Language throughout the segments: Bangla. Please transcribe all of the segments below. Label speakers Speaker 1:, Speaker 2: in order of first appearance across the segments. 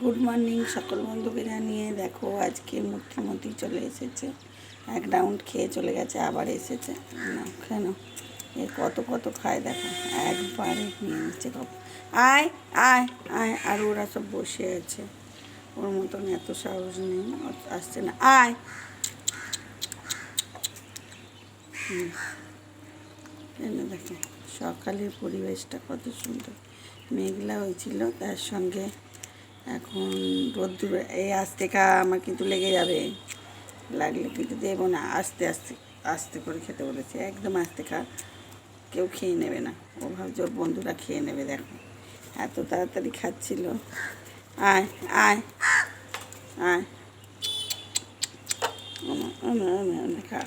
Speaker 1: গুড মর্নিং, সকল বন্ধুকে নিয়ে দেখো আজকে মূর্তিমতি চলে এসেছে। এক রাউন্ড খেয়ে চলে গেছে, আবার এসেছে। না, কেন? এ কত কত খায় দেখো। একবারে নিয়ে নিচ্ছে কপ আয় আয় আয়, আর ওরা সব বসে আছে। ওর মতন এত সাহস নেই, আসছে না। আয়। দেখো? সকালের পরিবেশটা কত সুন্দর। মেঘলা হয়েছিল, তার সঙ্গে এখন রোদ্দুর, এই আস্তে খা আমার কিন্তু লেগে যাবে। লাগলে কিন্তু দেবো না, আস্তে আস্তে আস্তে করে খেতে বলেছে, একদম আস্তে খা কেউ খেয়ে নেবে না। ও ভাবছে ওর বন্ধুরা খেয়ে নেবে, দেখো। এত তাড়াতাড়ি খাচ্ছিল। আয় আয় আয়। খা।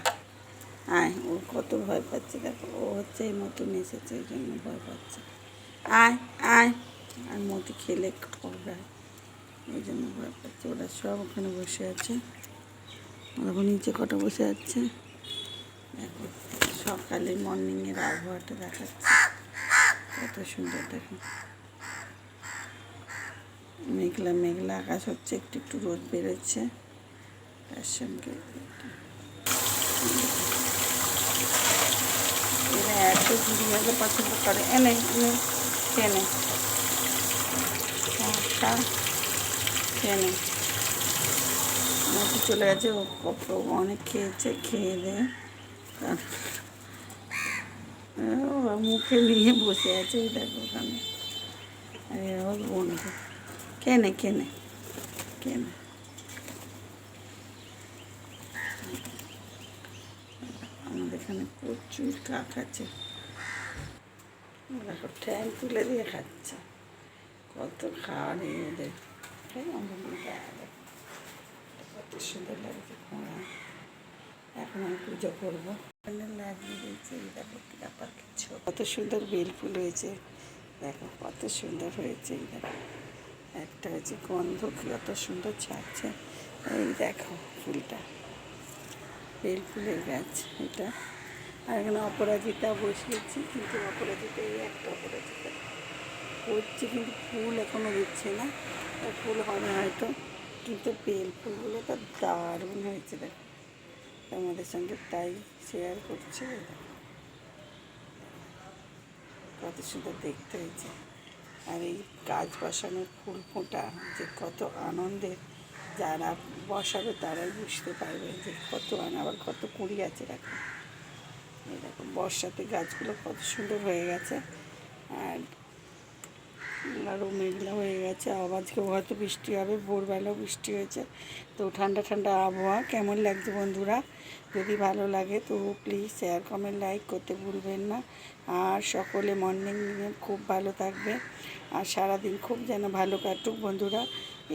Speaker 1: আয়, ও কত ভয় পাচ্ছে, দেখো। ও হচ্ছে এই নতুন এসেছে, এই জন্য ভয় পাচ্ছে। আয় আয়। আর মতি খেলে করবে এই জন্য ওরা সব ওখানে বসে আছে। ওরা নিচে কটা বসে আছে? দেখো সকালে মর্নিংয়ের আবহাওয়াটা দেখাচ্ছে। কত সুন্দর দেখো। মেঘলা মেঘলা আকাশ হচ্ছে একটু একটু রোদ বেরোচ্ছে। তার সঙ্গে এরা এত হলে পছন্দ করে। এনে এনে খেয়ে নে খা, খা খেয়ে নে। মতি চলে গেছে, ও কত অনেক খেয়েছে, খেয়ে দে। মুখে নিয়ে বসে আছে ওই দেখো ওখানে। ওর বন্ধু কেনে কেনে কেনে আমাদের এখানে প্রচুর কাক আছে। দেখো, ঠ্যাং তুলে দিয়ে খাচ্ছে। কত খাওয়া নেই ওদের এই আমাদের মধ্যে আলাদা। কত সুন্দর লাগছে খোঁড়া এখন আমি পুজো করব। লাগিয়ে দিয়েছে দেখো ব্যাপার কিছু কত সুন্দর বেল ফুল হয়েছে। দেখো, কত সুন্দর হয়েছে দেখো। একটা হচ্ছে গন্ধ কত সুন্দর ছাড়ছে। এই দেখো ফুলটা। বেল ফুলের গাছ এটা। আর এখানে অপরাজিতা বসিয়েছি, কিন্তু অপরাজিতা এই একটা অপরাজিতা। করছে কিন্তু ফুল এখনও দিচ্ছে না। ফুল হবে হয়তো। কিন্তু বেল ফুলগুলো তো দারুণ হয়েছে দেখো। তোমাদের সঙ্গে তাই শেয়ার করছি। কত সুন্দর দেখতে হয়েছে। আর এই গাছ বসানোর ফুল ফোঁটা যে কত আনন্দের যারা বসাবে তারাই বুঝতে পারবে যে কত আবার কত কুড়ি আছে দেখো। এরকম বর্ষাতে গাছগুলো কত সুন্দর হয়ে গেছে। আর আরও মেঘলা হয়ে গেছে। আজকে হয়তো বৃষ্টি হবে, ভোরবেলাও বৃষ্টি হয়েছে। তো ঠান্ডা ঠান্ডা আবহাওয়া কেমন লাগছে বন্ধুরা? যদি ভালো লাগে তো প্লিজ শেয়ার কমেন্ট লাইক করতে ভুলবেন না। আর সকলে মর্নিং খুব ভালো থাকবে। আর সারাদিন খুব যেন ভালো কাটুক বন্ধুরা।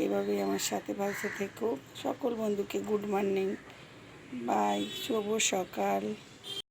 Speaker 1: এইভাবেই আমার সাথে পাশে থেকো। সকল বন্ধুকে গুড মর্নিং বাই শুভ সকাল।